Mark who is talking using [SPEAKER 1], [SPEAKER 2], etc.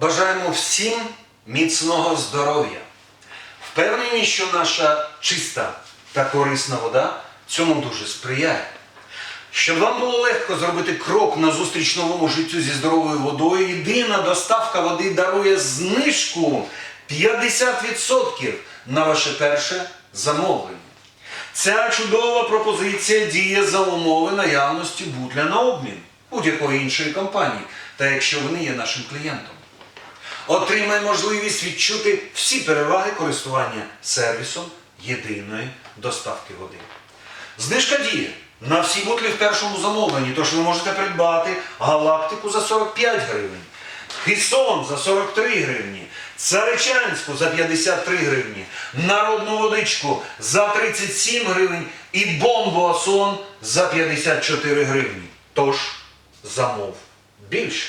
[SPEAKER 1] Бажаємо всім міцного здоров'я. Впевнені, що наша чиста та корисна вода цьому дуже сприяє. Щоб вам було легко зробити крок на зустріч новому життю зі здоровою водою, єдина доставка води дарує знижку 50% на ваше перше замовлення. Ця чудова пропозиція діє за умови наявності бутля на обмін будь-якої іншої компанії, та якщо вони є нашим клієнтом. Отримай можливість відчути всі переваги користування сервісом єдиної доставки води. Знижка діє на всі бутлі в першому замовленні, тож ви можете придбати галактику за 45 гривень, Хісон за 43 гривні, Царичанську за 53 гривні, Народну водичку за 37 гривень і бомбу Асон за 54 гривні. Тож замов більше.